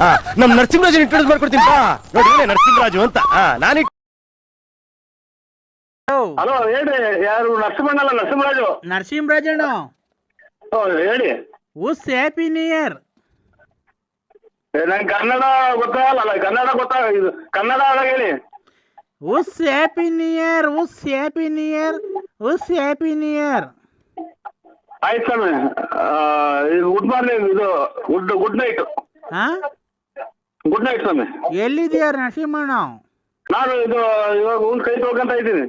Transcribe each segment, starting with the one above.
ಆ, ನಮ್ ನರಸಿಂಹರಾಜನ್ ಇಂಟ್ರೊಡ್ಯೂಸ್ ಮಾಡ್ಕೊಡ್ತೀನಿ. ಬಾ ನೋಡಿ ಇವನೇ ನರಸಿಂಹರಾಜು ಅಂತ. ಆ, ನಾನು ಹಲೋ. ಹೇಳ್ರಿ ಯಾರು ನರಸಿಂಹಣ್ಣಲ್ಲ ನರಸಿಂಹರಾಜು? ನರಸಿಂಹರಾಜಣ್ಣ. ಓ, ಹೇಳಿ. ಉಸ್ ಹ್ಯಾಪಿ ನ್ಯೂ ಇಯರ್ ಏ, ನಂಗೆ ಕನ್ನಡ ಗೊತ್ತಾಗಲ್ಲ ಕನ್ನಡ ಗೊತ್ತಾಗ ಇದು ಕನ್ನಡ ಆದಾಗ ಹೇಳಿ. ಉಸ್ ಹ್ಯಾಪಿ ನ್ಯೂ ಇಯರ್ ಉಸ್ ಹ್ಯಾಪಿ ನ್ಯೂ ಇಯರ್ ಉಸ್ ಹ್ಯಾಪಿ ನ್ಯೂ ಇಯರ್ ಆಯ್ತು ಸ್ವಾಮಿ. ಗುಡ್ ಮಾರ್ನಿಂಗ್ ಇದು ಗುಡ್ ಗುಡ್ ನೈಟ್. ಹಾ? ಗುಡ್ ನೈಟ್ ಸ್ವಾಮಿ. ಎಲ್ಲಿದೆಯಾ ನರಸಿಂಹಣ್ಣ? ನಾನು ಇದು ಇವಾಗ ಒಂದು ಕೈ ತೊಳ್ಕೊಂತ ಇದ್ದೀನಿ.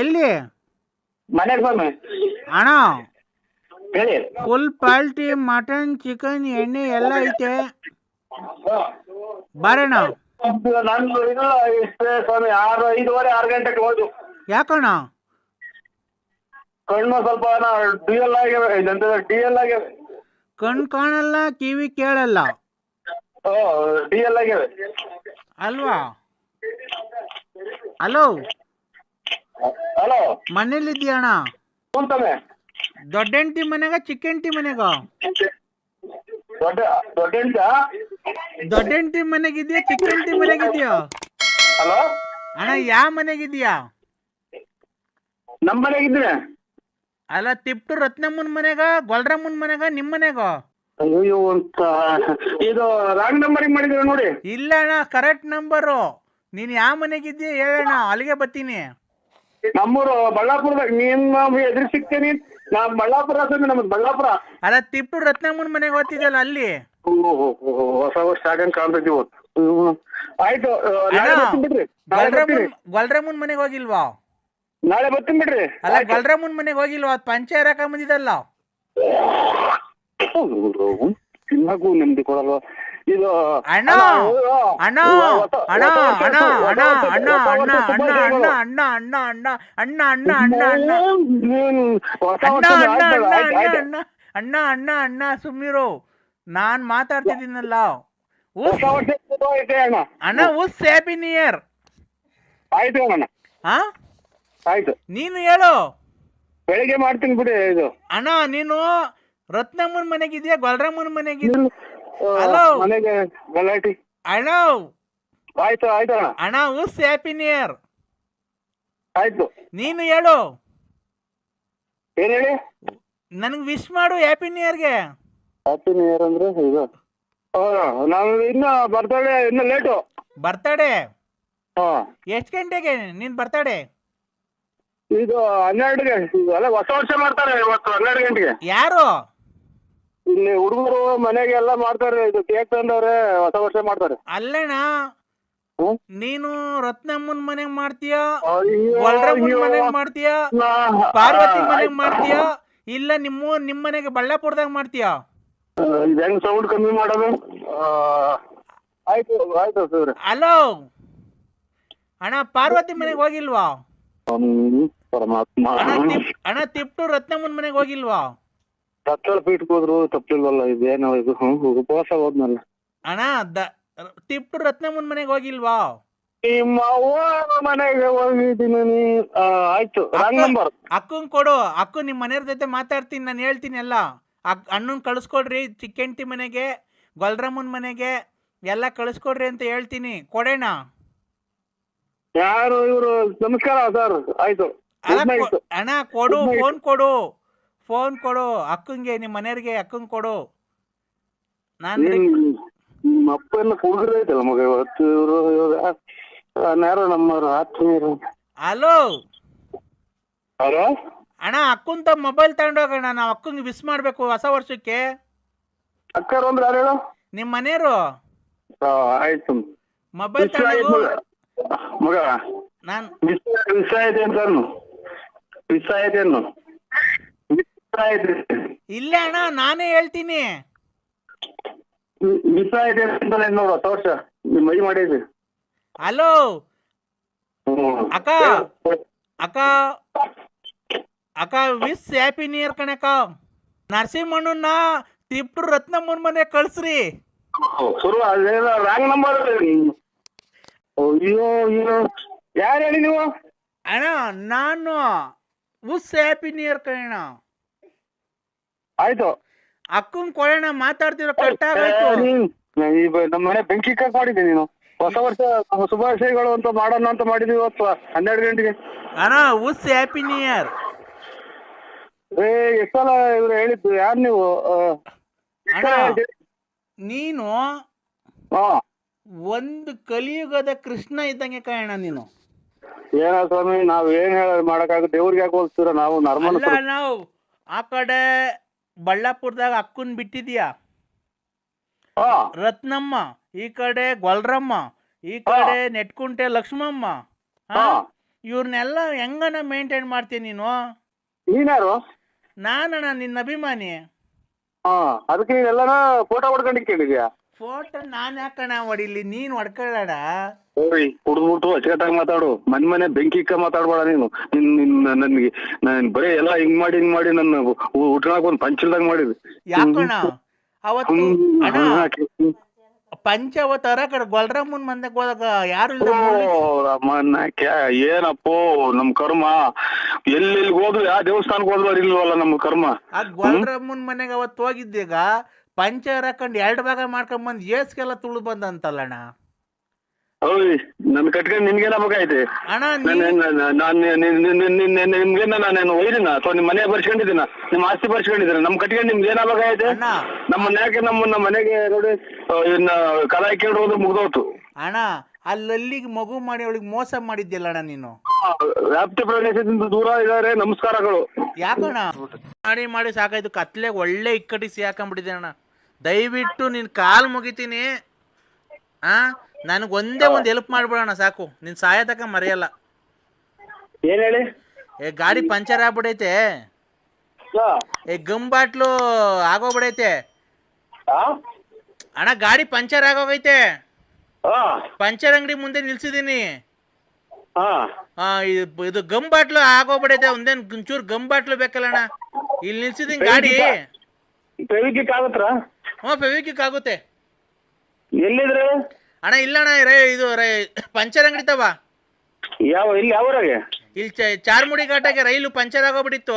ಎಲ್ಲಿ? ಮನೆ ಸ್ವಾಮಿ. ಅಣ್ಣ ಹೇಳಿ. ಫುಲ್ ಪಾಲ್ಟಿ ಮಟನ್ ಚಿಕನ್ ಎಣ್ಣೆ ಎಲ್ಲ ಐತೆ. ಬರೋಣ ನಂದು ಇಲ್ಲ ಇಷ್ಟೇ ಸ್ವಾಮಿ ಆರು ಐದುವರೆ ಆರು ಗಂಟೆಗೆ ಹೋಯ್ತು ಯಾಕಣ್ಣ? ಕಣ್ಣು ಸ್ವಲ್ಪ ಡಿ ಎಲ್ ಇದಂತ ಡಿ ಎಲ್ ಕಣ್ ಕಾಣಲ್ಲ ಕಿವಿ ಕೇಳಲ್ಲ. ಡಿ ಎಲ್ ಆಗ್ಯಾವೆ ಅಲ್ವಾ? ಹಲೋ? ಹಲೋ? ಅಣ್ಣ ಕುಂತಮ್ಮೆ ದೊಡ್ಡ ಹೆಂಡತಿ ಮನೆಗ ಚಿಕ್ಕಂಟಿ ಮನೆಗ? ದೊಡ್ಡ ದೊಡ್ಡ ಹೆಂಡ್ತ? ದೊಡ್ಡ ಹೆಂಡತಿ ಮನೆಗಿದ್ಯಾ ಚಿಕ್ಕಂಟಿ ಮನೆಗಿದ್ಯಾ? ಹಲೋ? ಅಣ್ಣ ಯಾವ ಮನೆಗಿದ್ಯಾ? ನಮ್ಮ ಮನೆಗಿದ್ದೀನಿ. ಅಲ್ಲ ತಿಪ್ಟು ರತ್ನಮ್ಮನ ಮನೆಗ ಗೊಲ್ರಮ್ಮನ ಮನೆಗ ನಿಮ್ಮ ಮನೆಗ? ಅಯ್ಯೋ ಅಂತ. ಇದು ರಾಂಗ್ ನಂಬರಿಗೆ ಮಾಡಿದ್ದೀರ ನೋಡಿ? ಇಲ್ಲ ಅಣ್ಣ ಕರೆಕ್ಟ್ ನಂಬರು ನೀನ್ ಯಾವ ಮನೆಗಿದ್ಯಾ ಹೇಳಣ್ಣ ಅಲ್ಲಿಗೆ ಬತ್ತೀನಿ ನಮ್ಮೂರು ಬಳ್ಳಾಪುರದಾಗ ನಿಮ್ಮ ಎದುರು ಸಿಗ್ತೀನಿ. ನಾ ಬಳ್ಳಾಪುರ ಅಂದ್ರೆ ನಮ್ದು ಬಳ್ಳಾಪುರ. ಅಲ್ಲ ತಿಪ್ಪು ರತ್ನಮ್ಮನ ಮನೆಗೆ ಓದ್ತಿದ್ಯಲ್ಲ ಅಲ್ಲಿ? ಹೊಸ ವರ್ಷ ಆಗಂಗ್ ಕಾಣ್ತೈತಿ. ಆಯ್ತು ನಾಳೆ ಬರ್ತೀನಿ ಬಿಡ್ರಿ. ನಾಳೆ ಬರ್ತೀನಿ. ಗೊಲ್ರಮ್ಮನ್ ಮನೆಗೆ ಹೋಗಿಲ್ವಾ? ನಾಳೆ ಬರ್ತೀನಿ ಬಿಡ್ರಿ. ಅಲ್ಲ ಗೊಲ್ರಮ್ಮನ್ ಮನೆಗೆ ಹೋಗಿಲ್ವಾ? ಅದು ಪಂಚಾಯತ್ ಹಾಕ ಬಂದಿದ್ದಲ್ಲ ತಿನ್ನಕ್ಕೂ ನೆಮ್ಮದಿ ಕೊಡಲ್ವ ಇದು ಅಣ್ಣ ಅಣ್ಣ ಅಣ್ಣ ಅಣ್ಣ ಅಣ್ಣ ಅಣ್ಣ ಅಣ್ಣ ಅಣ್ಣ ಅಣ್ಣ ಅಣ್ಣ ಅಣ್ಣ ಅಣ್ಣ ಅಣ್ಣ ಅಣ್ಣ ಅಣ್ಣ ಅಣ್ಣ ಅಣ್ಣ ಅಣ್ಣ ಸುಮ್ಮಿರು ನಾನ್ ಮಾತಾಡ್ತಿದ್ದೀನಲ್ಲ ಅಣ್ಣ ಅಣ್ಣ ಉಸ್ ಹ್ಯಾಪಿ ನ್ಯೂ ಇಯರ್ ಆಯ್ತು ಅಣ್ಣ ಹಾ ಆಯ್ತು ನೀನು ಹೇಳು ಬೆಳಿಗ್ಗೆ ಮಾಡ್ತೀನಿ ಬಿಡಿ ಇದು ಅಣ್ಣ ನೀನು ರತ್ನಮ್ಮನ ಮನೆಗಿದ್ಯಾ ಗೊಲ್ರಮ್ಮನ ಮನೆಗಿದ್ಯಾ ಹಲೋ. ಮನೆಗೆ ಗಲಾಟಿ. ಅಣ್ಣ ಆಯ್ತು ಆಯ್ತು ಅಣ್ಣ. ಅಣ್ಣ ಉಸ್ ಹ್ಯಾಪಿ ಇಯರ್ ಆಯ್ತು. ನೀನು ಹೇಳು. ಏನ್ ಹೇಳಿ? ನನಗೆ ವಿಶ್ ಮಾಡು ಹ್ಯಾಪಿ ನ್ಯೂ ಇಯರ್ಗೆ ಹ್ಯಾಪಿ ನ್ಯೂ ಇಯರ್ ಅಂದ್ರೆ ಇದು. ನಾವು ಇನ್ನ ಬರ್ತಡೆ ಇನ್ನು ಲೇಟು ಬರ್ತಡೇ ಎಷ್ಟು ಗಂಟೆಗೆ ನೀನ್ ಬರ್ತಡೇ ಇದು ಹನ್ನೆರಡು ಗಂಟೆ ಅಲ್ಲ ಹೊಸ ವರ್ಷ ಮಾಡ್ತಾರೆ ಇವತ್ತು ಹನ್ನೆರಡು ಗಂಟೆಗೆ. ಯಾರು? ಇಲ್ಲಿ ಹುಡುಗರು ಮನೆಗೆ ಎಲ್ಲ ಮಾಡ್ತಾರೆ ಇದು ಕೇಕ್ ತಂದವ್ರೆ ಹೊಸ ವರ್ಷ ಮಾಡ್ತಾರೆ. ಅಲ್ಲಣ್ಣ ಹ್ಮ್? ನೀನು ರತ್ನಮ್ಮನ್ ಮನೆಗ್ ಮಾಡ್ತೀಯ? ಅಯ್ಯೋ, ಮನೆಗೆ ಅಯ್ಯೋ. ಮನೆಗ್ ಮಾಡ್ತೀಯ? ನಾ- ಪಾರ್ವತಿ ಮನೆಗ್. ಮಾಡ್ತೀಯ? ಇಲ್ಲ ನಿಮ್ಮ ನಿಮ್ಮ ಮನೆಗೆ ಬಳ್ಳಾಪುರದಾಗ ಮಾಡ್ತೀಯ? ಆ, ಇದು ಹೆಂಗ್ ಸೌಂಡ್ ಕಮ್ಮಿ ಮಾಡೋದು? ಆ, ಆಯ್ತು ಆಯ್ತು ಸರ್ ಹಲೋ? ಅಣ್ಣ ಪಾರ್ವತಿ ಮನೆಗೆ ಹೋಗಿಲ್ವಾ? ಪರಮಾತ್ಮ. ಅಣ್ಣ ತಿಪ್ ಅಣ್ಣ ತಿಪ್ಟು ರತ್ನಮ್ಮನ್ ಮನೆಗೆ ಹೋಗಿಲ್ವಾ? ತತ್ತಳ ಪೀಠಕ್ಕೆ ಹೋದ್ರು ತಪ್ಪಿಲ್ವಲ್ಲ ಇದೇನೋ ಇದು. ಹ್ಮ್, ಉಪವಾಸ ಹೋದ್ನಲ್ಲ. ಅಣ್ಣ ದ ತಿಪ್ಟು ರತ್ನಮ್ಮನ ಮನೆಗೆ ಹೋಗಿಲ್ವಾ? ನಿಮ್ಮ ಮನೆಗೆ ಹೋಗಿದ್ದೀನಿ ನೀ ಆ, ಆಯ್ತು ರಾಂಗ್ ನಂಬರ್ ಅಕ್ಕನ್ ಕೊಡು ಅಕ್ಕ ನಿಮ್ಮ ಮನೆಯವ್ರ ಜೊತೆ ಮಾತಾಡ್ತೀನಿ ನಾನು ಹೇಳ್ತೀನಿ ಎಲ್ಲ. ಅಕ್ ಅಣ್ಣನ್ ಕಳಿಸ್ಕೊಡ್ರಿ ಚಿಕ್ಕಂಟಿ ಮನೆಗೆ ಗೊಲ್ರಮ್ಮನ ಮನೆಗೆ ಎಲ್ಲ ಕಳಿಸ್ಕೊಡ್ರಿ ಅಂತ ಹೇಳ್ತೀನಿ. ಕೊಡೋಣ ಯಾರು ಇವರು? ನಮಸ್ಕಾರ ಸರ್ ಆಯ್ತು. ಅಲ್ಲ Good night. ಕೊ- ಅಣ್ಣ ಕೊಡು ಫೋನ್ ಕೊಡು. ಫೋನ್ ಕೊಡು ಅಕ್ಕಂಗೆ ನಿಮ್ಮ ಮನೆಯವ್ರಿಗೆ ಅಕ್ಕಂಗ್ ಕೊಡು. ನಾನು ನಿಮ್ ನಿಮ್ಮ ಅಪ್ಪನ ಐತಲ್ಲ ಮಗ ಇವತ್ತು? ಇವರು ಯಾರೋ ನಮ್ಮ ಆತ್ಮೀಯರು ಹಲೋ? ಅವರ ಅಣ್ಣ ಅಕ್ಕಂತ ಮೊಬೈಲ್ ತಗೊಂಡೋಗಣ ನಾವು ಅಕ್ಕಂಗೆ ವಿಸ್ ಮಾಡಬೇಕು ಹೊಸ ವರ್ಷಕ್ಕೆ. ಅಕ್ಕರು ಅಂದ್ರೆ ಯಾರು ಹೇಳು? ನಿಮ್ಮ ಮನೆಯವರು? ಆಯ್ತು. ಮೊಬೈಲ್ ತಗೊಂಡು ಮಗ. ನಾನು ವಿಷ ವಿಷ ಐತೆ ಅಂತ ವಿಷ ಅನ್ನು ವಿಷ ಇಲ್ಲ ಅಣ್ಣ ನಾನೇ ಹೇಳ್ತೀನಿ. ವಿ- ವಿಷ ಐತೆ ಅಂತ ನೋಡು ತೋರ್ಸ ನಿಮ್ಮ ಮೈ ಮಾಡಿದ್ರಿ ಹಲೋ? ಅಕ್ಕ ಅಕ್ಕ ಅಕ್ಕ ವಿಸ್ ಹ್ಯಾಪಿ ನ್ಯೂ ಇಯರ್ ಕಣಕ್ಕ. ನರಸಿಂಹಣ್ಣನ ತಿಪ್ಟು ರತ್ನಮ್ಮನ ಮನೆ ಕಳ್ಸ್ರಿ. ಶುರು ಅದೇನೋ ರಾಂಗ್ ನಂಬರ್ ಅಯ್ಯೋ ಅಯ್ಯೋ. ಯಾರು ಹೇಳಿ ನೀವು? ಅಣ್ಣ ನಾನು ವಿಸ್ ಹ್ಯಾಪಿ ನ್ಯೂ ಇಯರ್ ಕಣ ಆಯ್ತು. ಅಕ್ಕನ್ ಕೊಡೋಣ ಮಾತಾಡ್ತಿರೋ ಕಟ್ಟ ಈ ನಮ್ಮ ಮನೆ ಬೆಂಕಿ ಕಾಕ್ ಮಾಡಿದ್ದೆ ನೀನು. ಹೊಸ ವರ್ಷ ಶುಭಾಶಯಗಳು ಅಂತ ಮಾಡೋಣ ಅಂತ ಮಾಡಿದ್ವಿ ಇವತ್ತು. ಹನ್ನೆರಡು ಗಂಟೆಗೆ. ಅಣ್ಣ ಉಸ್ ಹ್ಯಾಪಿ ನ್ಯೂ ಇಯರ್ ಏ ಎಷ್ಟ್ ಸಲ ಇವ್ರು ಹೇಳಿದ್ದು ಯಾರು ನೀವು? ಅಣ್ಣ. ನೀನು ಒಂದು ಕಲಿಯುಗದ ಕೃಷ್ಣ ಇದ್ದಂಗೆ ಕಾಯಣ ನೀನು. ಏನ ಸ್ವಾಮಿ ನಾವ್ ಏನ್ ಹೇಳ ಮಾಡಕ್ ದೇವ್ರಿಗೆ ಯಾಕೆ ಹೋಗ್ತೀರ? ನಾವು ನಾರ್ಮಲ್ ನಾವು ಆ ಕಡೆ ಬಳ್ಳಾಪುರದಾಗ ಅಕ್ಕನ್ ಬಿಟ್ಟಿದ್ಯಾ? ರತ್ನಮ್ಮ ಈ ಕಡೆ ಗೊಲ್ರಮ್ಮ ಈ ಕಡೆ ನೆಟ್ಕುಂಟೆ ಲಕ್ಷ್ಮಮ್ಮ ಇವ್ರನ್ನೆಲ್ಲ ಹೆಂಗನ ಮೇಂಟೈನ್ ಮಾಡ್ತೀನಿ ನೀನು? ನೀನ್ಯಾರು? ನಾನಣ್ಣ ನಿನ್ನ ಅಭಿಮಾನಿ. ಅದಕ್ಕೆ ಫೋಟೋ ಹೊಡ್ಕೊಂಡು ಕೇಳಿದ್ಯಾ ಫೋಟೋ ನಾನು ಯಾಕಣ್ಣ ಹೊಡಿಲಿ? ನೀನ್ ಹೊಡ್ಕೊಳ್ಳೋಣ ಓಯ್ ಕುಡ್ದ್ಬಿಟ್ಟು ಅಚ್ಚಕಟ್ಟಾಗಿ ಮಾತಾಡು. ಮನ್ ಮನೆ ಬೆಂಕಿ ಇಕ್ಕ ಮಾತಾಡ್ಬೇಡ ನೀನು. ನಿನ್ ನಿನ್ ನನ್ಗೆ ನಾನ್ ಬರೀ ಎಲ್ಲ ಹಿಂಗ್ ಮಾಡಿ ಹಿಂಗ್ ಮಾಡಿ ನನ್ನ ಉಟ್ಕೊಳಕ್ ಒಂದ್ ಪಂಚಲ್ದಾಗ ಮಾಡಿದ್ವಿ. ಯಾಕಣ ಅವತ್ತು ಅಣ್ಣ ಕಡೆ ಗೊಲ್ರಮ್ಮನ್ ಮಂದಕ್ಕೆ ಹೋದಾಗ ಯಾರು ಇಲ್ಲ ರಾಮಣ್ಣ ಕ್ಯಾ ಏನಪ್ಪೋ ನಮ್ ಕರ್ಮ. ಎಲ್ಲೆಲ್ಲಿ ಹೋದ್ರು ಯಾವ ದೇವಸ್ಥಾನಕ್ಕೆ ಹೋದ್ರು ಇಲ್ವಲ್ಲ ನಮ್ ಕರ್ಮ? ಆ ಗೊಲ್ರಮ್ಮನ್ ಮನೆಗೆ ಅವತ್ತು ಹೋಗಿದ್ದೀಗ ಪಂಚ ಹಾಕೊಂಡು ಎರಡು ಭಾಗ ಮಾಡ್ಕೊಂಡ್ ಬಂದ್ ಏಸ್ಗೆಲ್ಲ ತುಳು ಬಂದಂತಲ್ಲಣ್ಣ ಓಯ್ ನನ್ ಕಟ್ಕೊಂಡ್ ನಿನ್ಗೇನ ಬೇಕಾಯ್ತೆ ಅಣ್ಣ ನಾನು ನಿಮ್ಗೇನ ನಾನು ಒಯ್ದಿನ? ಅಥವಾ ನಿಮ್ ಮನೆ ಬರ್ಸ್ಕೊಂಡಿದ್ದೀನ? ನಿಮ್ ಆಸ್ತಿ ಬರ್ಸ್ಕೊಂಡಿದ್ದೀನ ನಮ್ ಕಟ್ಕೊಂಡ್ ನಿಮ್ಗೆ ಏನಾಗಬೇಕಾಯ್ತೆ ಅಣ್ಣ. ನಮ್ಮ ಯಾಕೆ ನಮ್ಮ ನಮ್ಮ ಮನೆಗೆ ನೋಡಿ ಆ, ಇನ್ನ ಕಲ ಹಾಕೊಂಡು ಹೋದ್ರೆ ಮುಗ್ದೋತು ಅಣ್ಣ ಅಲ್ಲಲ್ಲಿಗೆ ಮಗು ಮಾಡಿ ಅವಳಿಗೆ ಮೋಸ ಮಾಡಿದ್ಯಲ್ಲಣ್ಣ ನೀನು? ಆ, ವ್ಯಾಪ್ತಿ ಪ್ರದೇಶದಿಂದ ದೂರ ಇದಾರೆ ನಮಸ್ಕಾರಗಳು. ಯಾಕಣ್ಣ? ಮಾಡಿ ಮಾಡಿ ಸಾಕಾಯ್ತು. ಕತ್ಲೆ ಒಳ್ಳೆ ಇಕ್ಕಟ್ಟಿಸಿ ಹಾಕೊಂಡ್ಬಿಟ್ಟಿದೆ ಅಣ್ಣ. ದಯವಿಟ್ಟು ನಿನ್ ಕಾಲ್ ಮುಗಿತೀನಿ. ಆ? ನನಗೆ ಒಂದೇ ಒಂದು ಹೆಲ್ಪ್ ಮಾಡ್ಬಿಡೋಣ ಸಾಕು. ನಿನ್ ಸಹಾಯ ತಕ ಮರೆಯಲ್ಲ. ಏನ್ ಹೇಳಿ? ಏ ಗಾಡಿ ಪಂಚರ್ ಆಗ್ಬಿಡೈತೆ. ಏ ಗಮ್ ಬಾಟ್ಲು ಆಗೋಗ್ಬಿಡೈತೆ. ಅಣ್ಣ ಗಾಡಿ ಪಂಚರ್ ಆಗೋಗೈತೆ. ಪಂಚರ್ ಅಂಗಡಿ ಮುಂದೆ ನಿಲ್ಸಿದೀನಿ. ಇದು ಗಮ್ ಬಾಟ್ಲು ಆಗೋಗ್ಬಿಡೈತೆ. ಒಂದೇನ್ ಒಂಚೂರು ಗಮ್ ಬಾಟ್ಲು ಬೇಕಲ್ಲ ಅಣ್ಣ ಇಲ್ಲಿ ನಿಲ್ಸಿದೀನಿ ಗಾಡಿ. ಫೆವಿಕಿಕ್ ಆಗತ್ರ ಹ್ಞೂ ಫೆವಿಕ್ವಿಕ್ ಆಗುತ್ತೆ. ಎಲ್ಲಿದ್ರೆ? ಅಣ್ಣ ಇಲ್ಲ ಅಣ್ಣ ರೈ ಇದು ರೈ ಪಂಚರ್ ಅಂಗಡಿ ತವ ಯಾವ ಇಲ್ಲಿ ಯಾವ್ರಾಗೆ ಇಲ್ಲಿ ಚ ಚಾರ್ಮುಡಿ ಘಾಟಾಗೆ ರೈಲು ಪಂಚರ್ ಆಗೋಗ್ಬಿಟ್ಟಿತ್ತು.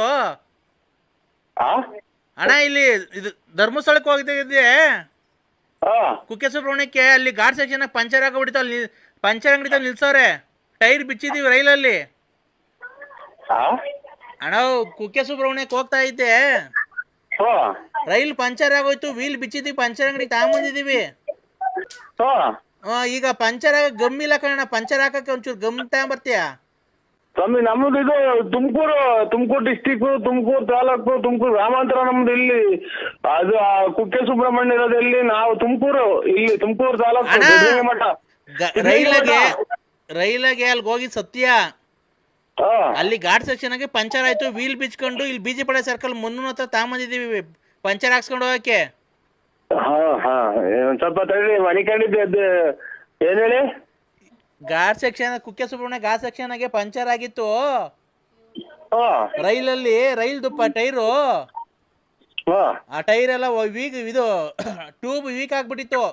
ಅಣ್ಣ ಇಲ್ಲಿ ಇದು ಧರ್ಮಸ್ಥಳಕ್ಕೆ ಹೋಗಿದ್ದೆ ಕುಕ್ಕೆ ಸುಬ್ರಹ್ಮಣ್ಯಕ್ಕೆ ಅಲ್ಲಿ ಘಾಟ್ ಸೆಕ್ಷನ್ ಪಂಚರ್ ಆಗೋಗ್ಬಿಟ್ಟಿತ್ತು. ಅಲ್ಲಿ ನಿಲ್- ಪಂಚರ್ ಅಂಗಡಿ ತಂದು ನಿಲ್ಸವ್ರೆ. ಟೈರ್ ಬಿಚ್ಚಿದೀವಿ ರೈಲಲ್ಲಿ. ಅಣ್ಣ ಕುಕ್ಕೆ ಸುಬ್ರಹ್ಮಣ್ಯಕ್ಕೆ ಹೋಗ್ತಾ ಇದ್ದೆ. ರೈಲ್ ಪಂಚರ್ ಆಗೋಯ್ತು ವೀಲ್ ಬಿಚ್ಚಿದೀವಿ ಪಂಚರ್ ಅಂಗಡಿ ತಗೊಂಬಂದಿದೀವಿ ಈಗ ಪಂಚರ್ ಆಗ ಗಮ್ ಇಲ್ಲ ಕಣ ಪಂಚರ್ ಹಾಕಕ್ಕೆ ಒಂಚೂರು ಗಮ್ ತಗೊಂಬರ್ತೀಯಾ ಸ್ವಾಮಿ ನಮ್ದು ಇದು ತುಮಕೂರು ತುಮಕೂರು ಡಿಸ್ಟಿಕ್ ತುಮಕೂರು ತಾಲೂಕು ತುಮಕೂರು ಗ್ರಾಮಾಂತರ ನಮ್ದು ಇಲ್ಲಿ ಅದು ಆ ಕುಕ್ಕೆ ಸುಬ್ರಹ್ಮಣ್ಯ ಇರೋದು ಎಲ್ಲಿ ನಾವು ತುಮಕೂರು ಇಲ್ಲಿ ತುಮಕೂರು ತಾಲೂಕು ಅಣ್ಣ. ಸಿದ್ಧಗಂಗಾ ಮಠ ಗ- ರೈಲಾಗೆ. ರೈಲಾಗೆ ಅಲ್ಲಿ ಹೋಗಿ ಸತ್ಯ ಹಾ. ಅಲ್ಲಿ ಘಾಟ್ ಸೆಕ್ಷನ್ ಆಗಿ ಪಂಚರ್ ಆಯ್ತು ವೀಲ್ ಬಿಚ್ಕೊಂಡು ಇಲ್ಲಿ ಬಿಜಿ ಪಡೆ ಸರ್ಕಲ್ ಮುನ್ನೂರ ಹತ್ರ ತಗೊಂಬಂದಿದ್ದೀವಿ ಪಂಚರ್ ಹಾಕ್ಸ್ಕೊಂಡು ಹೋಗಕ್ಕೆ ಹಾ ಹಾ. ಏ, ಒಂದ್ ಸ್ವಲ್ಪ ತಡಿ ಮನೆ ಕಂಡಿದ್ದೆ ಅದು ಏನ್ ಹೇಳಿ? Ghat section Kukke Subrahmanya gar section ಆಗಿ ಪಂಚರ್ ಆಗಿತ್ತು. ಹಾ. ರೈಲಲ್ಲಿ ರೈಲ್ ದುಪ್ಪ ಟೈರು. ಹಾ. ಆ ಟೈರ್ ಎಲ್ಲ ವೀಕ್ ಇದು ಟ್ಯೂಬ್ ವೀಕ್ ಆಗ್ಬಿಟ್ಟಿತ್ತು.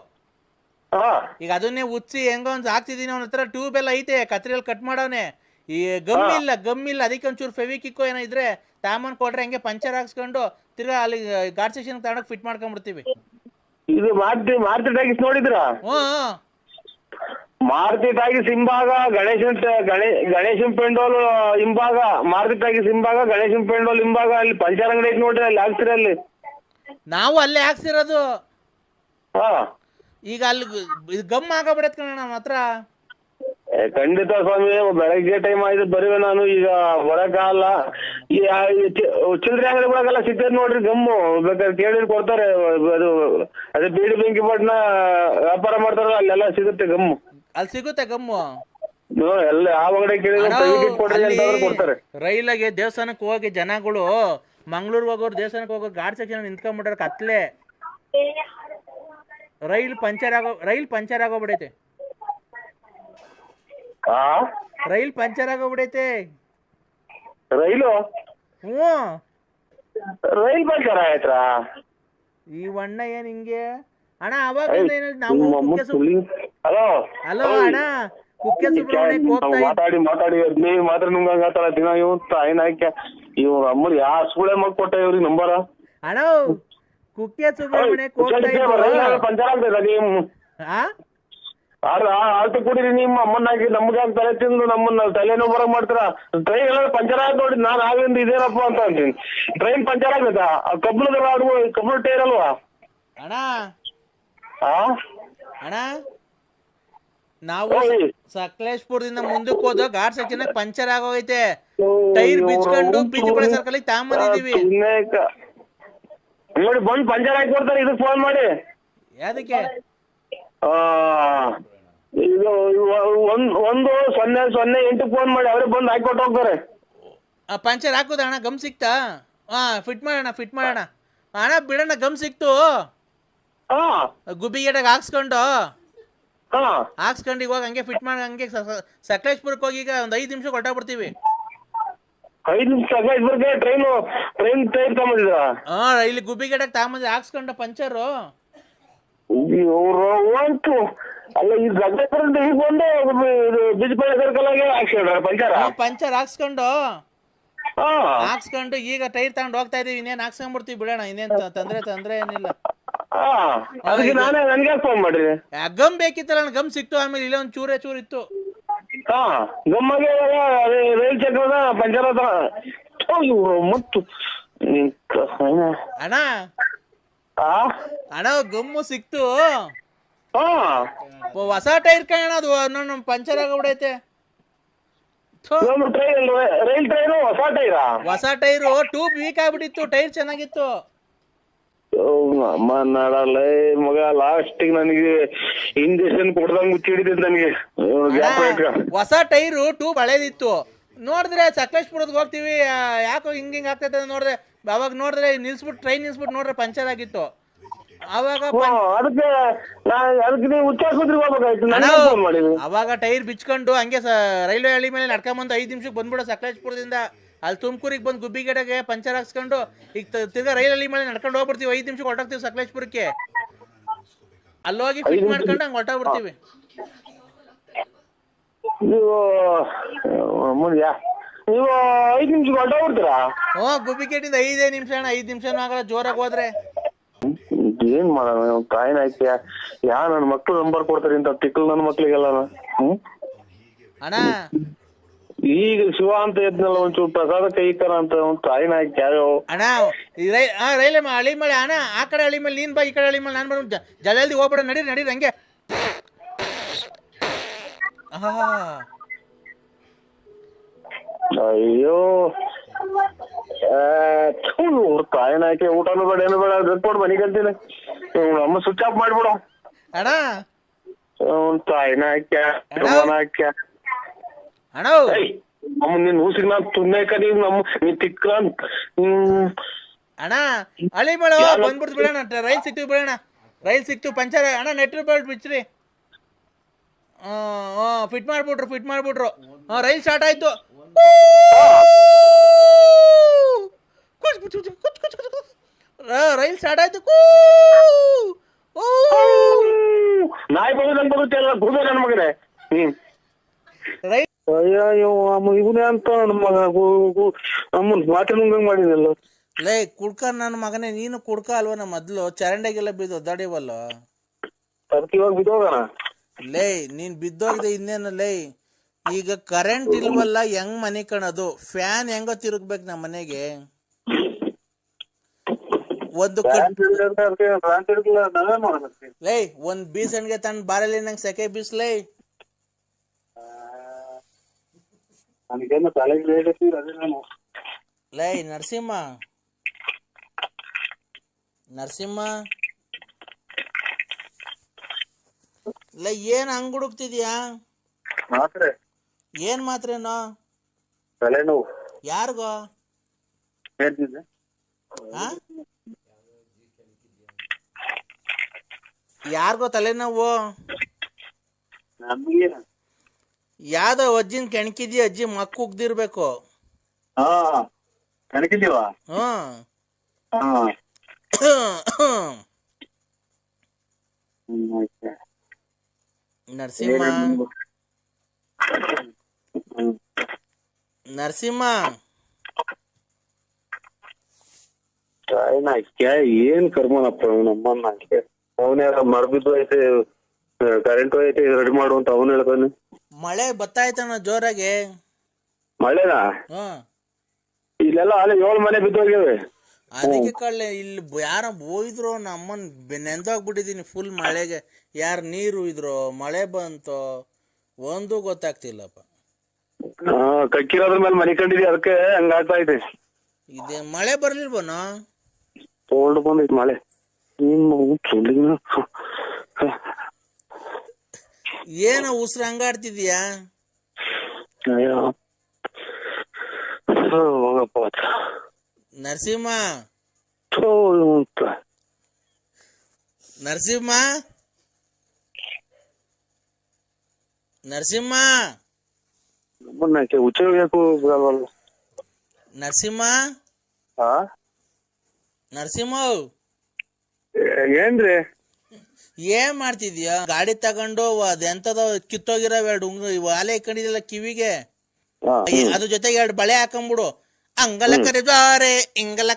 ಹಾ. ಈಗ ಅದನ್ನೇ ಉಚ್ಚಿ ಹೆಂಗೋ ಒಂದು ಹಾಕ್ತಿದ್ದೀನಿ ಅವನ ಹತ್ರ ಟ್ಯೂಬ್ ಎಲ್ಲ ಐತೆ ಕತ್ರಿಯಲ್ಲಿ ಕಟ್ ಮಾಡೋನೆ. ಈ ಗಮ್ ಇಲ್ಲ ಗಮ್ ಇಲ್ಲ ಅದಕ್ಕೆ ಒಂಚೂರು ಫೆವಿಕಿಕ್ಕೋ ಏನೋ ಇದ್ರೆ ತಾಮನ್ ಕೊಟ್ರೆ ಹಂಗೆ ಪಂಚರ್ ಹಾಕ್ಸ್ಕೊಂಡು ತಿರ್ಗಾ ಅಲ್ಲಿ ಗಾಡ್ ಸೆಕ್ಷನ್ ತಗೊಂಡೋಗಿ ಫಿಟ್ ಮಾಡ್ಕೊಂಡ್ಬಿಡ್ತೀವಿ ಇದು ಮಾರ್ತಿ ಮಾರ್ತಿ ಟಾಕೀಸ್ ನೋಡಿದ್ರಾ? ಹ್ಞೂ. ಮಾರುತಿ ಟಾಕೀಸ್ ಹಿಂಭಾಗ ಗಣೇಶನ್ ಟ- ಗಣೇ ಗಣೇಶನ್ ಪೆಂಡೋಲ್ ಹಿಂಭಾಗ ಮಾರುತಿ ಟಾಕೀಸ್ ಹಿಂಭಾಗ ಗಣೇಶನ್ ಪೆಂಡೋಲ್ ಹಿಂಭಾಗ ಅಲ್ಲಿ ಪಂಚರ್ ಅಂಗಡಿ ಐತಿ ನೋಡ್ರಿ ಅಲ್ಲಿ ಹಾಕ್ತೀರ ಅಲ್ಲಿ? ನಾವು ಅಲ್ಲೇ ಹಾಕ್ಸಿರೋದು. ಹಾ. ಈಗ ಅಲ್ಲಿ ಗಮ್ ಆಗಬಿಡತ್ ಕಣ ನಮ್ಮ ಹತ್ರ. ಏ, ಖಂಡಿತ ಸ್ವಾಮಿ ಬೆಳಗ್ಗೆ ಟೈಮ್ ಆಯ್ತು ಬರುವೆ ನಾನು ಈಗ ಬರಕಾಗಲ್ಲ ಈ ಚಿಲ್ಲರೆ ಅಂಗಡಿ ಒಳಗೆಲ್ಲ ಅಂಗಡಿಗಳಿಗೆಲ್ಲ ನೋಡ್ರಿ ಗಮ್ಮು. ಬೇಕಾದ್ರೆ ಕೇಳಿ ಕೊಡ್ತಾರೆ ಅದು ಅದೇ ಬೀಡಿ ಬೆಂಕಿ ಪಟ್ನ ವ್ಯಾಪಾರ ಮಾಡ್ತಾರಲ್ಲ ಅಲ್ಲೆಲ್ಲ ಸಿಗುತ್ತೆ ಗಮ್ಮು. ಅಲ್ಲಿ ಸಿಗುತ್ತೆ ಗಮ್ಮು. ಎಲ್ಲ ಯಾವ ಅಂಗಡಿ ಕೇಳಿದ್ರೆ ಕೊಡ್ತಾರೆ. ರೈಲಾಗೆ ದೇವಸ್ಥಾನಕ್ಕೆ ಹೋಗಿ ಜನಗಳು ಮಂಗಳೂರಿಗೆ ಹೋಗೋರು ದೇವಸ್ಥಾನಕ್ಕೆ ಹೋಗೋ ಗಾಡಿ ಸೆಕ್ಷನ್ ನಿಂತ್ಕೊಂಡ್ಬಿಟ್ರೆ ಕತ್ಲೆ. ರೈಲ್ ಪಂಚರ್ ಆಗೋ ರೈಲ್ ಪಂಚರ್ ಆಗೋಗ್ಬಿಡೈತೆ. ಆ? ರೈಲ್ ಪಂಚರ್ ಆಗೋಗ್ಬಿಡೈತೆ ರೈಲು? ಹ್ಞೂ. ರೈಲ್ ಪಂಚರ್ ಆಯ್ತ್ರ? ಈ ಅಣ್ಣ ಏನ್ ಹಿಂಗೆ? ಅಣ್ಣ ಅವಾಗ ನಾವು ಕುಕ್ಕೆ ಹಲೋ? ಹಲೋ ಅಣ್ಣ ಕುಕ್ಕೆ ಸುಬ್ರಹ್ಮಣ್ಯಕ್ಕೆ ಹೋಗ್ತಾ ಇದ್ವಿ ಮಾತಾಡಿ ಮಾತಾಡಿ ಹದಿನೈದು ಮಾತ್ರ ನುಂಗಾಗತ್ತಾರ ದಿನ ಇವ್ ತಾಯಿನ ಹಾಕ್ಯ ಇವ್ ಅಮ್ಮರ್ ಯಾ ಸ್ಕೂಲೇ ಮಗ್ ಕೊಟ್ಟ ಇವ್ರಿಗೆ ನಂಬರ? ಅಣ್ಣ ಕುಕ್ಕೆ ಸುಬ್ರಹ್ಮಣ್ಯಕ್ಕೆ ಹೋಗ್ತಾ ಇದ್ದು ಪಂಚರ್ ಆಗ್ತದ ಆ? ಆರ್ ಆಲ್ತು ಕುಡೀರಿ ನಿಮ್ಮ ಅಮ್ಮನ್ನಾಗಿ ನಮ್ಗೆ ಅಂತ ತಲೆ ತಿಂದು ನಮ್ಮನ್ನ ತಲೆನೋ ಬರ ಮಾಡ್ತೀರಾ? ಟ್ರೈನ್ ಎಲ್ಲ ಪಂಚರ್ ಆಯ್ತು ನೋಡಿ ನಾನು ಆಗಿಂದ ಇದೇನಪ್ಪ ಅಂತ ಅಂತೀನಿ ಟ್ರೈನ್ ಪಂಚರ್ ಆಗ್ಬೇಕಾ? ಕಬ್ಬಿಣದ ರಾಡು ಕಬ್ಬಿಣ ಟೈರ್ ಅಲ್ವಾ? ಅಣ್ಣ? ಅಣ್ಣ? ನಾವು. ಸಕಲೇಶ್ಪುರದಿಂದ ಮುಂದಕ್ಕೆ ಹೋದ ghat Sachin puncture ಆಗೋಗೈತೆ. Tyre ಬಿಚ್ಕೊಂಡು ಪಿಜಿಪುರ circle ತಾಂಬಂದಿದೀವಿ ನೋಡಿ ಬಂದು ಪಂಚರ್ ಹಾಕಿ ಕೊಡ್ತಾರೆ ಇದಕ್ಕೆ ಫೋನ್ ಮಾಡಿ. ಯಾದಕ್ಕೆ ಇದು ಒಂದ್ ಒಂದು ಸೊನ್ನೆ ಸೊನ್ನೆ ಎಂಟು ಫೋನ್ ಮಾಡಿ ಅವರೇ ಬಂದು ಹಾಕೊಟ್ಟು ಕೊಟ್ಟು ಹೋಗ್ತಾರೆ. ಆ ಪಂಚರ್ ಹಾಕುದ ಅಣ್ಣ ಗಮ್ ಸಿಕ್ತಾ? ಹಾ ಫಿಟ್ ಮಾಡೋಣ ಫಿಟ್ ಮಾಡೋಣ. ಅಣ್ಣ ಬಿಡೋಣ ಗಮ್ ಸಿಕ್ತು. ಹಾ. ಗುಬ್ಬಿ ಗಿಡಕ್ಕೆ ಹಾಕ್ಸ್ಕೊಂಡು. ಹಾ. ಹಾಕ್ಸ್ಕೊಂಡು ಇವಾಗ ಹಂಗೆ ಫಿಟ್ ಮಾಡಿ ಹಂಗೆ ಸಕಲೇಶ್ಪುರಕ್ಕೆ ಹೋಗಿ ಈಗ ಒಂದ್ ಐದ್ ನಿಮಿಷ ಕೊಟ್ಟಾಗ್ಬಿಡ್ತೀವಿ ಐದು ನಿಮಿಷ ಸಕಲೇಶ್ಪುರಕ್ಕೆ ಟ್ರೈನು ಟ್ರೈನ್ ಟೈರ್ ತಗೊಂಡಿದ್ರ ಹಾ ಇಲ್ಲಿ ಗುಬ್ಬಿ ಗಿಡಕ್ಕೆ ತಾಂಬಂದು ಹಾಕ್ಸ್ಕೊಂಡ ಪಂಚರು. ಇವ್ರು ಒಂಟು ಅಲ್ಲ ಈ ಇದು ಬಿಜ್ಪಳ್ಳಿ ಸರ್ಕಲ್ ಆಗಿ ಹಾಕ್ಸಿಡ ಪಂಚರ? ಪಂಚರ್ ಹಾಕ್ಸ್ಕೊಂಡು? ಹಾ. ಹಾಕ್ಸ್ಕೊಂಡು ಈಗ ಟೈರ್ ತಗೊಂಡ್ ಹೋಗ್ತಾ ಇದೀವಿ ಇನ್ನೇನ್ ಹಾಕ್ಸ್ಕೊಂಡ್ಬಿಡ್ತೀವಿ ಬಿಡೋಣ ಇನ್ನೇನ್ ತ- ತೊಂದ್ರೆ ತೊಂದ್ರೆ ಏನಿಲ್ಲ. ಹಾ. ಅದಕ್ಕೆ ನಾನೇ ನನ್ಗೆ ಫೋನ್ ಮಾಡಿದೆ ಆ ಗಮ್ ಬೇಕಿತ್ತಲ್ಲ ಅಣ್ಣ, ಗಮ್ ಸಿಕ್ತು ಆಮೇಲೆ ಇಲ್ಲ ಒಂದ್ ಚೂರೇ ಚೂರ್ ಇತ್ತು. ಹಾ. ಗಮ್ಮಗೆ ರೈಲ್ ಚಕ್ರದ ಪಂಚರ್ ಹತ್ರ. ಇವ್ರು ಮತ್ತು. ಕ- ಅಣ್ಣ ಅಣ್ಣ ಗಮ್ಮು ಸಿಕ್ತು. ಹೊಸ ಟೈರ್ ಕಣ ಅದು ನಮ್ಮ ಪಂಚರ್ ಆಗಬಿಡೈತೆ. ರೈಲ್ ಹೊಸ ಟೈರಾ ಹೊಸ ಟೈರು ಟ್ಯೂಬ್ ವೀಕ್ ಆಗ್ಬಿಟ್ಟಿತ್ತು ಟೈರ್ ಚೆನ್ನಾಗಿತ್ತು. ಅಮ್ಮ ನಡಲ್ಲ ಮಗ ಲಾಸ್ಟ್ ನನಗೆ ಇಂಜೆಕ್ಷನ್ ಕೊಡ್ದಂಗ್ ಮುಚ್ಚಿಡಿದೆ ನನಗೆ. ಹೊಸ ಟೈರು ಟ್ಯೂಬ್ ಹಳೇದಿತ್ತು. ನೋಡಿದ್ರೆ ಸಕಲೇಶ್ಪುರದ್ ಹೋಗ್ತೀವಿ ಯಾಕೋ ಹಿಂಗ್ ಹಿಂಗ್ ಆಗ್ತೈತೆ ನೋಡಿದ್ರೆ ಅವಾಗ ನೋಡಿದ್ರೆ ನಿಲ್ಸ್ಬಿಟ್ಟು ಟ್ರೈನ್ ನಿಲ್ಸ್ಬಿಟ್ಟು ನೋಡ್ರೆ ಪಂಚರ್ ಆಗಿತ್ತು. ಅವಾಗ ಪಂ- ಅದಕ್ಕೆ ನಾ ಅದಕ್ಕೆ ನೀವು ಉಚ್ಚಾರಿಸಿದ್ರಿ ಹೋಗ್ಬೇಕಾಯ್ತು? ಅಣ್ಣ, ಫೋನ್ ಮಾಡಿದ್ವಿ ಅವಾಗ ಟೈರ್ ಬಿಚ್ಕೊಂಡು ಹಂಗೆ ಸ ರೈಲ್ವೆ ಹಳ್ಳಿ ಮೇಲೆ ನಡ್ಕೊಂಬಂದು ಐದು ನಿಮಿಷಕ್ಕೆ ಬಂದ್ಬಿಡೋ ಸಕಲೇಶ್ಪುರದಿಂದ. ಅಲ್ಲಿ ತುಮಕೂರಿಗೆ ಬಂದು ಗುಬ್ಬಿಗಡೆಗೆ ಪಂಚರ್ ಹಾಕ್ಸ್ಕೊಂಡು ಈಗ ತ- ತಿರ್ಗಾ ರೈಲ್ ಹಳ್ಳಿ ಮೇಲೆ ನಡ್ಕೊಂಡು ಹೋಗ್ಬಿಡ್ತೀವಿ ಐದು ನಿಮಿಷಕ್ಕೆ ಹೊರಟಾಗ್ತೀವಿ ಸಕಲೇಶ್ಪುರಕ್ಕೆ. ಅಲ್ಲೋಗಿ ಫಿಟ್ ಮಾಡ್ಕೊಂಡು ಹಂಗೆ ಹೊರಟಾಗ್ಬಿಡ್ತೀವಿ. ನೀವು ನೀವು ಐದು ನಿಮಿಷಕ್ಕೆ ಹೊರಟೋಗ್ಬಿಡ್ತೀರಾ ಹ್ಞೂ ಗುಬ್ಬಿಗೇಟಿಂದ ಐದೇ ನಿಮಿಷ ಅಣ್ಣ ಐದು ನಿಮಿಷ ಆಗಲ್ಲ ಜೋರಾಗಿ ಹೋದ್ರೆ. ಏನ್ ಮಾಡೋಣ ಕಾಯಿನ್ ತಾಯಿನ ಹಾಕಿ ಯಾ ನನ್ನ ಮಕ್ಳು ನಂಬರ್ ಕೊಡ್ತಾರೆ ಇಂತ ತಿಕ್ಕಲ್ ನನ್ನ ಮಕ್ಳಿಗೆಲ್ಲ ಹ್ಮ್? ಅಣ್ಣ. ಈಗ ಶಿವ ಅಂತ ಇದ್ನಲ್ಲ ಒಂಚೂರು ಪ್ರಸಾದ ಕೈಕರ ಅಂತ ಒಂದು ತಾಯಿನ ಹಾಕಿ ಅಣ್ಣ ಈ ರೈ ಮಳೆ ರೈಲ್ ಹಳಿ ಮೇಲೆ ಅಣ್ಣ ಆ ಕಡೆ ಹಳಿ ಮೇಲೆ ನೀನ್ ಬಾ ಈ ಕಡೆ ಹಳಿ ಮೇಲೆ ನಾನು ಬರೋದು ಜಲ್ದಿ ಹೋಗ್ಬಿಡ ನಡೀರಿ ನಡೀರಿ ಹಂಗೆ. ಆಹಾ. ಅಯ್ಯೋ. ತಾಯಿನ ಹಾಕಿ ಊಟನೂ ಬೇಡ ಏನು ಬೇಡ ರಿಪೋರ್ಟ್ ಮನೆಗೆ ಅಂತೀನಿ. ನಮ್ಮ ಸ್ವಿಚ್ ಆಫ್ ಮಾಡ್ಬಿಡು. ಅಣ್ಣ. ಅವ್ನ್ ತಾಯಿನ ಹಾಕ್ಯ ಶಿವನ ಅಣ್ಣ. ನಮ್ಮ ನಿನ್ ಊಸಿಗೆ ನಾನು ತುನ್ನೈಕ ನೀವ್ ನಮ್ಮ ನೀ ತಿಕ್ಕ ಅಣ್ಣ ಅಳಿ ಬೇಡ ಬಂದ್ಬಿಡ್ತು ಬಿಡೋಣ ರೈಲ್ ಸಿಕ್ತು ಬಿಡೋಣ. ರೈಲ್ ಸಿಕ್ತು ಪಂಚರ್ ಅಣ್ಣ ನೆಟ್ರಿ ಬೆಲ್ಟ್ ಬಿಚ್ಚ್ರಿ. ಫಿಟ್ ಮಾಡ್ಬಿಟ್ರು ಫಿಟ್ ಮಾಡ್ಬಿಟ್ರು. ರೈಲ್ ಸ್ಟಾರ್ಟ್ ಆಯ್ತು. ರೈಲ್ ಸ್ಟಾರ್ಟ್ ಆಯ್ತು ಕೂ. ನಾಯಿ ಬಂದು ನನ್ ಬರುತ್ತೆ ಅಲ್ಲ ಗುರುಬೆ ನನ್ನ ಮಗನೇ. ಹ್ಮ್. ರೈಲ್ ಅಯ್ಯೋ ಅಮ್ಮ ಇವನೇ ಅಂತ ನಮ್ಮ ಮಗ ಅಮ್ಮನ್ ಮಾತ್ರ ನುಂಗಂಗ್ ಮಾಡಿದಲ್ಲ ಲೇ ಕುಡ್ಕ ನನ್ನ ಮಗನೇ ನೀನು ಕುಡ್ಕ ಅಲ್ವನ ಮೊದ್ಲು? ಚರಂಡಿಗೆಲ್ಲ ಬಿದ್ದು ಒದ್ದಾಡಿವಲ್ಲ? ಬಿದ್ದೋಗೋಣ? ಲೇ ನೀನ್ ಬಿದ್ದೋಗಿದೆ ಇನ್ನೇನು ಲೇ. ಈಗ ಕರೆಂಟ್ ಇಲ್ವಲ್ಲ ಹೆಂಗ್ ಮನೆ ಕಣದು? ಫ್ಯಾನ್ ಹೆಂಗ ತಿರುಗ್ಬೇಕು ನಮ್ಮ ಮನೆಗೆ. ಒಂದು ಲೈ ಒಂದ್ ಬೀಸಣ್ಗೆ ತನ್ನ ಬಾರಲ್ಲಿ ನಂಗೆ ಸೆಕೆ ಬೀಸ್ಲೈ. ಲೈ ನರಸಿಂಹ. ನರಸಿಂಹ. ಲೈ ಏನ್ ಹಂಗ್ ಹುಡುಕ್ತಿದ್ಯಾ? ಮಾತ್ರೆ. ಏನ್ ಮಾತ್ರೇನೋ ತಲೆನೋವು. ಯಾರಿಗೋ? ಹೇಳ್ತಿದ್ದೆ. ಆ? ಯಾರಿಗೋ ತಲೆನೋವು? ಯಾವ್ದ ಯಾವ್ದೋ ಅಜ್ಜಿನ ಕೆಣಕಿದ್ಯ? ಅಜ್ಜಿ ಮಕ್ಕ ಉಗ್ದಿರ್ಬೇಕು. ಹಾ ಕಣಕಿದ್ದೀವ? ಹ್ಮ್ ಹಾ. ಹ್ಮ್. ಆಯ್ತು. ನರಸಿಂಹ. ನರಸಿಂಹ. ನಾಕ್ಯ ಏನ್ ಕರ್ಮನಪ್ಪ ನಮ್ಮನ್ನ ಅವನ್ಯಾರ ಮರಬಿದ್ದು ಐತೆ ಕರೆಂಟ್ ಐತೆ ರೆಡಿ ಮಾಡು ಅಂತ ಅವನ್ ಹೇಳ್ತಾನೆ. ಮಳೆ ಬತ್ತಾಯ್ತಣ್ಣ ಜೋರಾಗಿ. ಮಳೆನಾ? ಇಲ್ಲೆಲ್ಲ ಅಲ್ಲಿ ಏಳು ಮನೆ ಬಿದ್ದೋಗ್ಯಾವೆ ಅದಕ್ಕೆ ಕಳ್ಳೆ ಇಲ್ಲಿ ಯಾರ ಹೋಯ್ದ್ರು ನಮ್ಮನ್ ನೆಂದೋಗ್ಬಿಟ್ಟಿದೀನಿ ಫುಲ್ ಮಳೆಗೆ. ಯಾರು ನೀರು ಇದ್ರು ಮಳೆ ಬಂತೋ ಒಂದು ಗೊತ್ತಾಗ್ತಿಲ್ಲಪ್ಪ. ಕಕ್ಕಿರೋದ್ರ ಮೇಲೆ ಮನೆ ಕಂಡಿದ್ವಿ ಅದಕ್ಕೆ ಹಂಗಾಗ್ತಾ ಐತೆ ಇದೇ. ಮಳೆ ಬರ್ಲಿಲ್ವನು ತಗೊಂಡು ಬಂದೈತಿ ಮಳೆ. ಸುಳ್ಳಿನ ಏನ ಉಸಿರು ಹಂಗಾಡ್ತಿದ್ಯಾ ಹೋಗಪ್ಪ. ನರಸಿಂಹ. ನರಸಿಂಹ? ನರಸಿಂಹ? ನಮ್ಮನ್ನ ಯಾಕೆ ಉಚ್ಚ ಯಾಕೋ ಬರಲ್ಲ ನರಸಿಂಹ ಹಾ ನರಸಿಂಹ ಏನ್ರಿ ಏನ್ ಮಾಡ್ತಿದ್ಯಾ? ಗಾಡಿ ತಗೊಂಡು ಅದೆಂತದ ಕಿತ್ತೋಗಿರೋ ಎರಡು ಉಂಗ್ರ ವಾಲೆ ಇಟ್ಕೊಂಡಿದ್ಯಲ್ಲ ಕಿವಿಗೆ. ಹಾ ಈ- ಅದ್ರ ಜೊತೆಗೆ ಎರಡು ಬಳೆ ಹಾಕೊಂಡ್ಬಿಡು ಅಂಗಲ ಕರೆದಾರೆ ಇಂಗಲ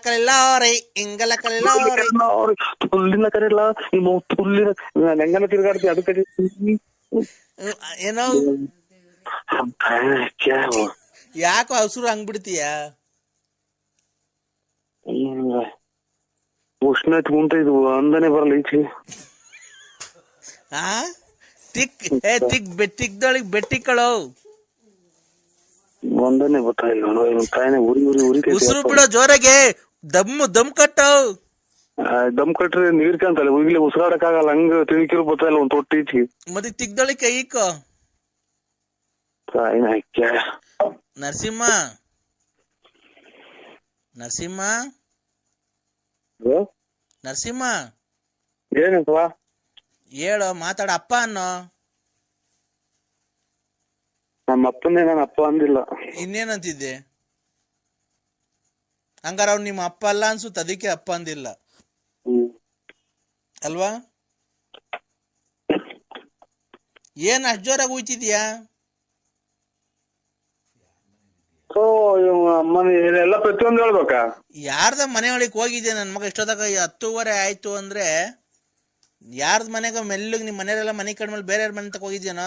ರೇ ಇಂಗಲ ಕರೆಲಾರೆ. ತುಲ್ಲಿನ ಕರೆಲ್ಲ ನಿಮ್ಮ ತುಲ್ಲಿನ ಹೆಂಗನ ತಿರ್ಗಾಡ್ತಿ ಅದಕ್ಕೆ ಏನೋ ಯಾಕೋ ಹಸುರು ಹಂಗ್ಬಿಡ್ತೀಯ? ಉಷ್ಣ ಕುಂತ ಇದು ಅಂದನೆ ಬರಲ್ಲ ಈಚೆ. ಆ? ತಿಕ್ ಏ ತಿಕ್ ತಿಕ್ದೊಳಗ್ ಬೆಟ್ಟಿಕ್ಕಳು ಒಂದನೆ ಗೊತ್ತಾಗಿಲ್ಲ ನೋಡು, ತಾಯಿನೇ ಉರಿ ಉರಿ ಉರಿ ಉಸಿರು ಬಿಡೋ ಜೋರಾಗೆ ದಮ್ಮು ದಮ್ ಕಟ್ಟು. ದಮ್ ಕಟ್ರೆ ನೀರ್ ಕಾಂತಲ್ಲ ಈಗಲೇ ಉಸಿರಾಡಕ್ ಆಗಲ್ಲ ಹಂಗ ತಿಳ್ಕಿರೋ ಗೊತ್ತಾಯಿಲ್ಲ ಒಂದ್ ತೊಟ್ಟಿ ಈಚೆ ಮತ್ತೆ ತಿಕ್ದೊಳಗ್ ಕೈ ಇಕ್ಕೋ. ನರಸಿಂಹ ನರಸಿಂಹ ನರಸಿಂಹ ಏನಪ್ಪ ಹೇಳೋ ಮಾತಾಡ ಅಪ್ಪ ಅನ್ನೋ. ನಮ್ಮ ಅಪ್ಪನೇ ನಾನು ಅಪ್ಪ ಅಂದಿಲ್ಲ. ಇನ್ನೇನಂತಿದ್ದೆ? ಹಂಗಾರ ಅವ್ನು ನಿಮ್ಮ ಅಪ್ಪ ಅಲ್ಲ ಅನ್ಸುತ್ತೆ ಅದಕ್ಕೆ ಅಪ್ಪ ಅಂದಿಲ್ಲ. ಅಲ್ವಾ? ಏನ್ ಅಷ್ಟ್ ಜೋರಾಗಿ ಹೋಯ್ತಿದ್ಯಾ? ಸೊ ಎಲ್ಲ ಪ್ರತಿಯೊಂದು ಯಾರ್ದ ಮನೆ ಒಳಗೆ ಹೋಗಿದ್ದೆ ನನ್ನ ಮಗ ಇಷ್ಟೊತ್ತಾಗ ಹತ್ತುವರೆ ಆಯ್ತು ಅಂದ್ರೆ? ಯಾರ್ದ ಮನೆಗ ಮೆಲ್ಲಗ್ ನಿಮ್ ಮನೆಯವರೆಲ್ಲ ಮನೆ ಕಡ್ಮೇಲೆ ಬೇರೆ ಮನೆ ತಕ ಹೋಗಿದ್ಯಾನ?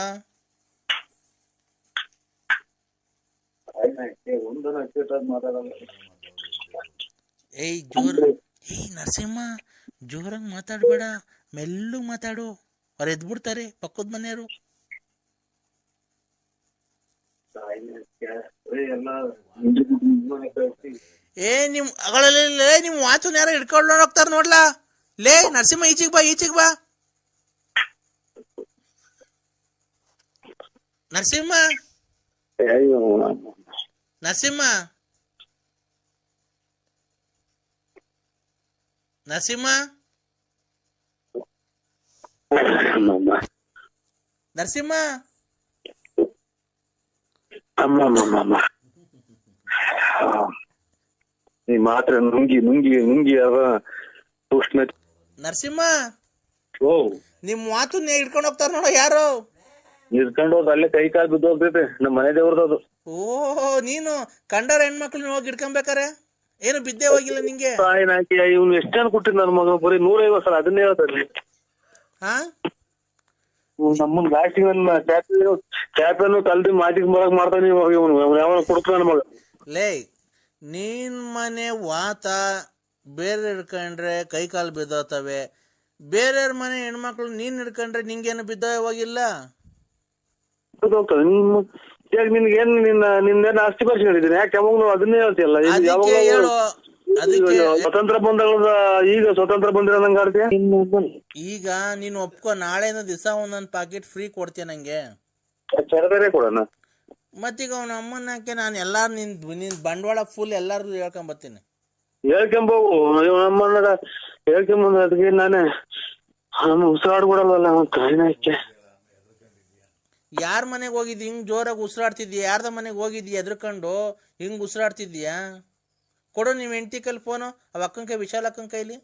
ಏಯ್, ಜೋರ್. ಏಯ್, ನರಸಿಂಹ, ಜೋರಾಗಿ ಮಾತಾಡ್ಬೇಡ. ಮೆಲ್ಲು ಮಾತಾಡು. ಅವ್ರು ಎದ್ಬಿಡ್ತಾರೆ ಪಕ್ಕದ ಮನೆಯವರು. ಏ ನಿಮ್ ಅಗಳಲ್ಲಿ ನಿಮ್ ವಾಚನ್ ಯಾರ ಹಿಡ್ಕೊಂಡು ಹೋಗ್ತಾರ ನೋಡ್ಲಾ? ಲೇ ನರಸಿಂಹ ಈಚಿಗ್ ಬಾ ಈಚಿಗ್ ಬಾ. ನರಸಿಂಹ? ನರಸಿಂಹ? ನರಸಿಂಹ? ನರಸಿಂಹ? ನರಸಿಂಹ ಅಮ್ಮಮ್ಮಮ್ಮ ಈ ಮಾತ್ರ ನುಂಗಿ ನುಂಗಿ ನುಂಗಿ ಅವ ಉಷ್ಣ ನರಸಿಂಹ! ಓ. ನಿಮ್ ಮಾತು ಹಿಡ್ಕೊಂಡು ಹೋಗ್ತಾರ ನೋಡ ಯಾರು? ಹಿಡ್ಕೊಂಡು ಹೋದ್ ಅಲ್ಲೇ ಕೈ ಕಾಲು ಬಿದ್ದು ಹೋಗ್ತೈತೆ ನಮ್ಮ ಮನೆ ದೇವ್ರದ್ದು. ಅದು ಓಹೋ ನೀನು ಕಂಡರ ಹೆಣ್ಮಕ್ಳನ್ನ ಹೋಗಿ ಹಿಡ್ಕೊಂಬೇಕಾರೆ? ಏನು ಬಿದ್ದೆ ಹೋಗಿಲ್ಲ ನಿಂಗೆ? ನಾಕಿ ಇವ್ನು ಎಷ್ಟು ಜನ ಕೊಟ್ಟಿದ್ ನನ್ನ ಮಗ? ಬರೀ ನೂರೈವತ್ತು ಸಲ ಅದನ್ನೇ ಹೇಳ್ತಾರೆ ಹಾ? ನಮ್ಮನ್ ಲಾಸ್ಟಿಗೆ ಕ್ಯಾಪ್ಟನ್ ಕಲ್ದಿ ಮಾತಿಗೆ ಬರಕ್ ಮಾಡ್ತಾನೆ ಇವನು ಯಾವನ ಕೊಡ್ತಾನ ಮಗ. ಲೇ ನೀನ್ ಮನೆ ವಾತ ಬೇರೆ ಹಿಡ್ಕೊಂಡ್ರೆ ಕೈ ಕಾಲು ಬಿದ್ದೋತವೆ. ಬೇರೆಯವ್ರ ಮನೆ ಹೆಣ್ಮಕ್ಳು ನೀನ್ ಹಿಡ್ಕೊಂಡ್ರೆ ನಿಂಗೇನು ಬಿದ್ದ ಹೋಗಿಲ್ಲ ಹೋಗ್ತದೆ. ನಿಮ್ಮ ಈಗ ನಿನ್ಗೆ ಏನ್ ನಿನ್ನ ನಿನ್ನೇನು ಆಸ್ತಿ ಯಾಕೆ ಯಾವಾಗ ಅದನ್ನೇ ಹೇಳ್ತಿಯಲ್ಲ? ಹೇಳು. ಅದಕ್ಕೆ ಸ್ವತಂತ್ರ ಬಂದ ಈಗ ಸ್ವತಂತ್ರ ಬಂದಿರೋ ನಂಗೆ ಆಡ್ತೀಯ? ಈಗ ನೀನು ಒಪ್ಕೋ ನಾಳೆನ ದಿವಸ ಒಂದೊಂದ್ ಪಾಕೆಟ್ ಫ್ರೀ ಕೊಡ್ತೀಯ ನಂಗೆ. ಬೇರೆ ಕೊಡೋಣ. ಮತ್ತೀಗ ಅವನ ಅಮ್ಮನ ಹಾಕಿ ನಾನು ಎಲ್ಲಾರು ನಿನ್ ನಿನ್ ಬಂಡವಾಳ ಫುಲ್ ಎಲ್ಲಾರು ಹೇಳ್ಕೊಂಡ್ ಬರ್ತೀನಿ. ಹೇಳ್ಕೊಂಬೋಗು ಅಮ್ಮನ ಹೇಳ್ಕೊಂಬಂದ ಅದಕ್ಕೆ ನಾನೇ ನಮ್ಮ ಉಸಿರಾಡ್ ಯಾರ್ ಯಾಕೆ ಯಾರ ಮನೆಗೆ ಹೋಗಿದ್ದಿ? ಹಿಂಗ್ ಜೋರಾಗಿ ಉಸಿರಾಡ್ತಿದ್ಯಾ? ಯಾರ್ದ ಮನೆಗೆ ಹೋಗಿದ್ಯಾ ಎದ್ರಕೊಂಡು ಹಿಂಗ್ ಉಸಿರಾಡ್ತಿದ್ಯಾ? ಕೊಡು ನಿಮ್ ಹೆಂಡತಿ ಕೈಲಿ ಫೋನು ಅವ ಅಕ್ಕನ ಕೈ ವಿಶಾಲ್ ಅಕ್ಕನ ಕೈಲಿ?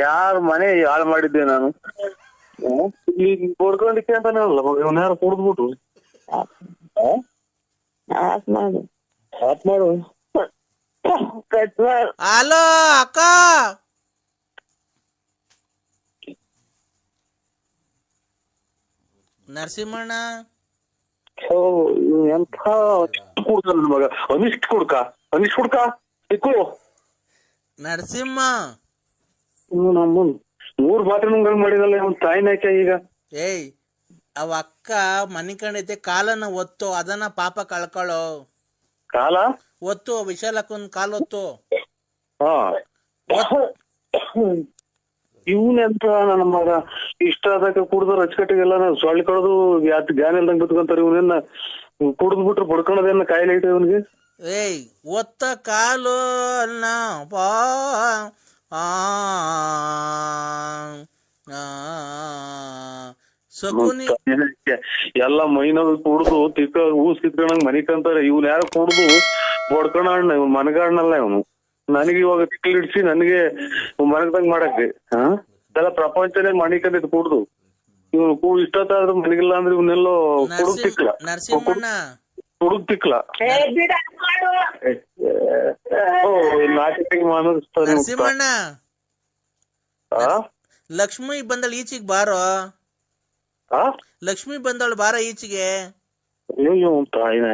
ಯಾರ ಮನೆ ಹಾಳು ಮಾಡಿದ್ದೆ ನಾನು. ಕೊಡ್ಕೊಂಡಿಕ್ಕೆ ಇವನ್ ಯಾರು ಕುಡ್ದ್ಬಿಟ್ಟು? ಆಫ್ ಮಾಡು. ಆಫ್ ಮಾಡು. ಹಲೋ ಅಕ್ಕ! ನರಸಿಂಹಣ್ಣ? ಎಂಥ ಕುಡ್ಕ ನನ್ ಮಗ ಅನಿಷ್ಟ್ ಕುಡ್ಕ ಅನಿಷ್ಟ್ ಕುಡ್ಕ ಇಕ್ಕು ನರಸಿಂಹ. ನಮ್ಮನ್ ಮೂರ್ ಮಾತಿನ ಮಾಡಿದಲ್ಲ ಅವ್ನ ತಾಯಿನಾಕೆ ಈಗ. ಏಯ್ ಅವ ಅಕ್ಕ ಮನಿ ಕಂಡೈತೆ ಕಾಲನ್ನ ಒತ್ತು ಅದನ್ನ ಪಾಪ ಕಳ್ಕೊಳ್ಳೋ ಕಾಲ? ಒತ್ತು ವಿಶಾಲಕ್ಕೊಂದ್ ಕಾಲ್ ಒತ್ತು. ಹಾ. ಇವನೆಂತ ನನ್ನ ಮಗ ಇಷ್ಟ ಆದಾಗ ಕುಡ್ದು ರಚಕಟ್ಟಿಗೆಲ್ಲ ಸೊಳ್ಳೆ ಕಳೆದು ಯಾತ್ ಜ್ಞಾನ ಇಲ್ದಂಗ್ ಬಿತ್ಕೊಂತಾರೆ ಇವನನ್ನ ಕುಡ್ದು ಬಿಟ್ರೆ ಬಡ್ಕೊಳೋದೇನ ಕಾಯಿಲೆ ಐತೆ ಇವನಿಗೆ ಏಯ್ ಒತ್ತ ಕಾಲು ಅಲ್ಲ ಪಾ ಎಲ್ಲ ಮೈನದ ಕುಡ್ದು ತಿಕ್ಕ ಊಸ್ ಕಿತ್ಕೊಂಡಂಗ್ ಮನಿಕಂತಾರೆ ಇವ್ನ ಯಾರು ಕುಡ್ದು ಬಡ್ಕೊಣ ಇವ್ನು ಮನಗಾಡ್ನಲ್ಲ ಇವನು ನನಗೆ ಇವಾಗ ತಿಕ್ಕಲಿಡ್ಸಿ ನನಗೆ ಮನಗದಂಗ್ ಮಾಡಕ್ಕೆ ಹಾ? ಇದೆಲ್ಲ ಪ್ರಪಂಚನೇ ಮಣಿಕಂದಿದ್ ಕೂಡ್ದು. ಇವ್ನು ಕೂ ಇಷ್ಟೊತ್ತಾದ್ರೂ ಮನೆಗಿಲ್ಲ ಅಂದ್ರೆ ಇವನ್ನೆಲ್ಲೋ ಕುಡುಗ್ ತಿಕ್ಲ. ನರಸಿಂಹಣ್ಣ. ಕುಡುಗ್ ತಿಕ್ಲ. ನರಸಿಂಹಣ್ಣ. ಆ? ಲಕ್ಷ್ಮಿ ಬಂದಳ ಈಚಿಗೆ ಬಾರೋ? ಆ? ಲಕ್ಷ್ಮಿ ಬಂದಳು ಬಾರ ಈಚೆಗೆ? ಅಯ್ಯೋ ತಾಯಿನ